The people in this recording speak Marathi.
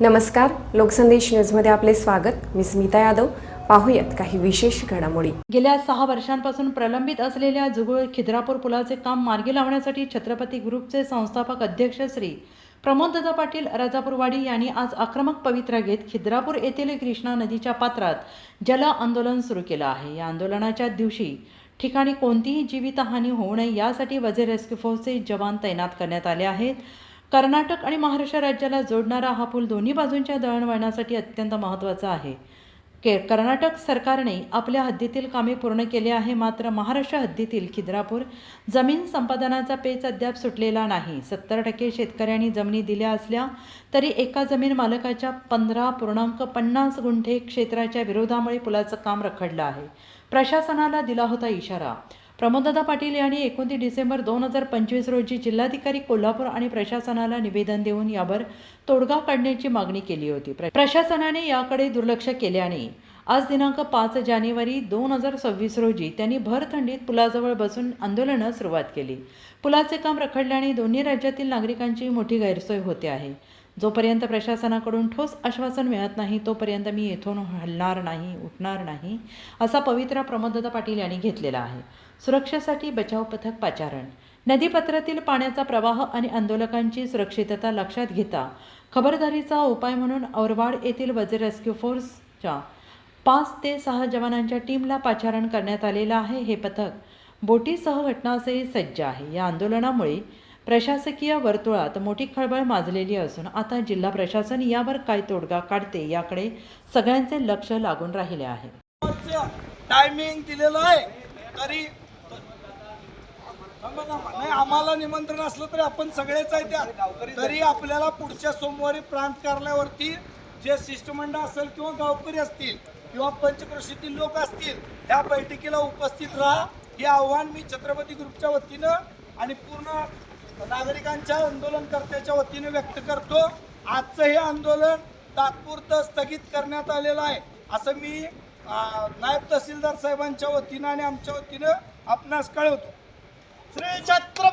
नमस्कार लोकसंदेश न्यूजमध्ये आपले स्वागत. मी स्मिता यादव. पाहूयात काही विशेष घडामोडी. गेल्या सहा वर्षांपासून प्रलंबित असलेल्या जुगुळ खिद्रापूर पुलाचे काम मार्गी लावण्यासाठी छत्रपती ग्रुपचे संस्थापक अध्यक्ष श्री प्रमोददा पाटील राजापूरवाडी यांनी आज आक्रमक पवित्रा घेत खिद्रापूर येथील कृष्णा नदीच्या पात्रात जल आंदोलन सुरू केलं आहे. या आंदोलनाच्या दिवशी ठिकाणी कोणतीही जीवितहानी होऊ नये यासाठी वजे रेस्क्यू फोर्सचे जवान तैनात करण्यात आले आहेत. कर्नाटक आणि महाराष्ट्र राज्याला जोडणारा हा पूल दोन्ही बाजूंच्या दळणवळणासाठी अत्यंत महत्त्वाचा आहे. के कर्नाटक सरकारने आपल्या हद्दीतील कामे पूर्ण केली आहे मात्र महाराष्ट्र हद्दीतील खिद्रापूर जमीन संपादनाचा पेच अद्याप सुटलेला नाही. सत्तर टक्के शेतकऱ्यांनी जमिनी दिल्या असल्या तरी एका जमीन मालकाच्या पंधरा पूर्णांक पन्नास गुंठे क्षेत्राच्या विरोधामुळे पुलाचं काम रखडलं आहे. प्रशासनाला दिला होता इशारा. प्रमोददादा पाटील यांनी एकोणतीस डिसेंबर दोन हजार पंचवीस रोजी जिल्हाधिकारी कोल्हापूर आणि प्रशासनाला निवेदन देऊन यावर तोडगा काढण्याची मागणी केली होती. प्रशासनाने याकडे दुर्लक्ष केल्याने आज दिनांक पाच जानेवारी दोन हजार सव्वीस रोजी त्यांनी भर थंडीत पुलाजवळ बसून आंदोलनास सुरुवात केली. पुलाचे काम रखडल्याने दोन्ही राज्यातील नागरिकांची मोठी गैरसोय होते आहे. जोपर्यंत प्रशासनाकडून ठोस आश्वासन मिळत नाही तोपर्यंत मी येथून हलणार नाही उठणार नाही असा पवित्रा प्रमोददा पाटील यांनी घेतलेला आहे. सुरक्षेसाठी बचाव पथक पाचारण. नदीपत्रातील पाण्याचा प्रवाह आणि आंदोलकांची सुरक्षितता लक्षात घेता खबरदारीचा उपाय म्हणून औरवाड येथील वजे रेस्क्यू फोर्सच्या पाच ते सहा जवानांच्या टीमला पाचारण करण्यात आलेलं आहे हे पथक. बोटीसह घटनासही सज्ज आहे. या आंदोलनामुळे प्रशासकीय वर्तुळात मोठी खळबळ माजलेली असून आता जिल्हा प्रशासन यावर काय तोडगा काढते याकडे सगळ्यांचे लक्ष लागून राहिले आहे. टायमिंग दिलेलं आहे. तरी नाही आम्हाला निमंत्रण असलं तरी आपण सगळेच आहे त्या तरी आपल्याला पुढच्या सोमवारी प्रांत कार्यालयावरती जे शिष्टमंडळ असेल किंवा गावकरी असतील किंवा पंचक्रोशीतील लोक असतील त्या बैठकीला उपस्थित राहा. हे आव्हान मी छत्रपती ग्रुपच्या वतीनं आणि पूर्ण नागरिकांच्या आंदोलनकर्त्याच्या वतीने व्यक्त करतो आजचं हे आंदोलन तात्पुरतं स्थगित करण्यात आलेलं आहे. असं मी नायब तहसीलदार साहेबांच्या वतीनं आणि आमच्या वतीनं आपणास कळवतो. श्री छत्र